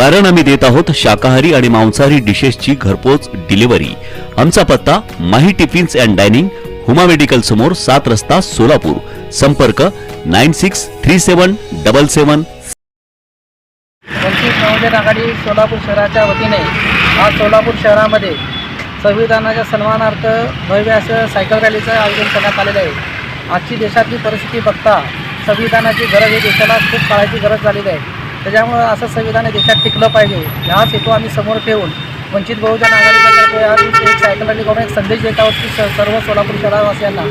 कारण आम्ही देत आहोत शाकाहारी आणि मांसाहारी डिशेसची घरपोच डिलिव्हरी. आमचा पत्ता Mahi tiffins and dining Huma medical समोर सात रस्ता सोलापूर. संपर्क nine six three seven double seven. Vanchit Bahujan Aghadi Solapur शहराच्या वतीने आज सोलापूर शहरामध्ये संविधानाच्या सन्मानार्थ भव्य असं सायकल रॅलीचं आयोजन करण्यात आलेलं आहे. आजची देशातली परिस्थिती बघता संविधानाची गरज ही देशाला खूप काळाची गरज झालेली आहे. त्याच्यामुळं असं संविधान देशात टिकलं पाहिजे. ह्याच हेतू आम्ही समोर ठेवून वंचित बहुजन आघाडीतर्फे आज एक सायकल करून एक संदेश देत आहोत की स- सर्व सोलापूर शहरवासियांना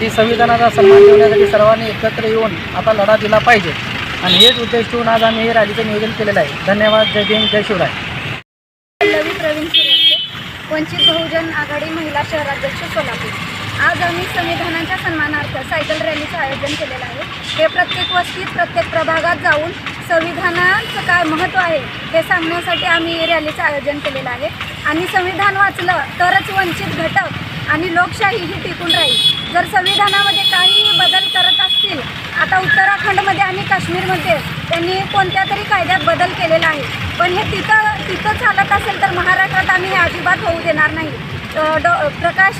की संविधानाचा सन्मान ठेवण्यासाठी सर्वांनी एकत्र येऊन आता लढा दिला पाहिजे. आणि हेच उद्देश ठेवून आज आम्ही हे रॅलीचं नियोजन केलेलं आहे. धन्यवाद. जय भीम जय शिवराय. प्रवीण वंचित बहुजन आघाडी महिला शहराध्यक्ष सोलापूर. आज आम्ही संविधानाच्या सन्मानार्थ सायकल रॅलीचं आयोजन केलेलं आहे. हे प्रत्येक वस्तीत प्रत्येक प्रभागात जाऊन संविधानाचं काय महत्त्व आहे हे सांगण्यासाठी आम्ही हे रॅलीचं आयोजन केलेलं आहे. आणि संविधान वाचलं तरच वंचित घटक आणि लोकशाही ही टिकून राहील. जर संविधानामध्ये काहीही बदल करत असतील आता उत्तराखंडमध्ये आणि काश्मीरमध्ये त्यांनी कोणत्या तरी कायद्यात बदल केलेला आहे. पण हे तिथं तिथं चालत असेल तर महाराष्ट्रात आम्ही हे अजिबात होऊ देणार नाही. डॉ प्रकाश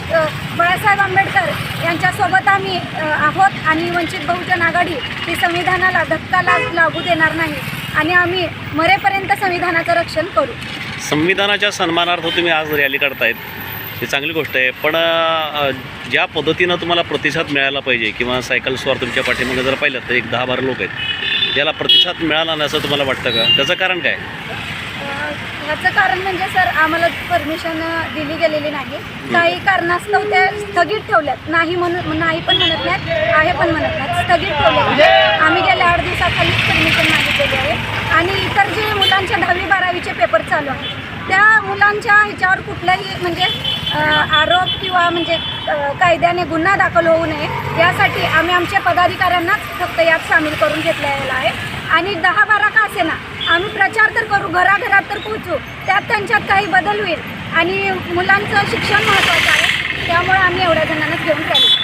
बाळासाहेब आंबेडकर यांच्यासोबत आम्ही आहोत आणि वंचित बहुजन आघाडी ही संविधानाला धक्का लाग लागू देणार नाही आणि आम्ही मरेपर्यंत संविधानाचं रक्षण करू. संविधानाच्या सन्मानार्थ तुम्ही आज रॅली काढतायत. ही चांगली गोष्ट आहे. पण ज्या पद्धतीनं तुम्हाला प्रतिसाद मिळाला पाहिजे किंवा सायकल स्वार तुमच्या पाठीमागे जर पाहिलं तर एक दहा बारा लोक आहेत याला प्रतिसाद मिळाला नाही असं तुम्हाला वाटतं का? त्याचं कारण काय? ह्याचं कारण म्हणजे सर आम्हाला परमिशन दिली गेलेली नाही. काही कारणास्तव त्या स्थगित ठेवल्यात. नाही म्हणून नाही पण म्हणत नाहीत आहे पण म्हणत नाहीत. स्थगित ठेवले आम्ही गेल्या आठ दिवसाखालीच परमिशन मागितलेली आहे. आणि इतर जे मुलांच्या दहावी बारावीचे पेपर चालू आहेत त्या मुलांच्या ह्याच्यावर कुठल्याही म्हणजे आरोप किंवा म्हणजे कायद्याने गुन्हा दाखल होऊ नये यासाठी आम्ही आमच्या पदाधिकाऱ्यांनाच फक्त यात सामील करून घेतलेला आहे. आणि दहा बारा का असे ना आम्ही प्रचार तर करू घराघरात तर पोहोचू त्यात त्यांच्यात काही बदल होईल. आणि मुलांचं शिक्षण महत्त्वाचं आहे त्यामुळे आम्ही एवढ्या जणांनाच घेऊन राहिलो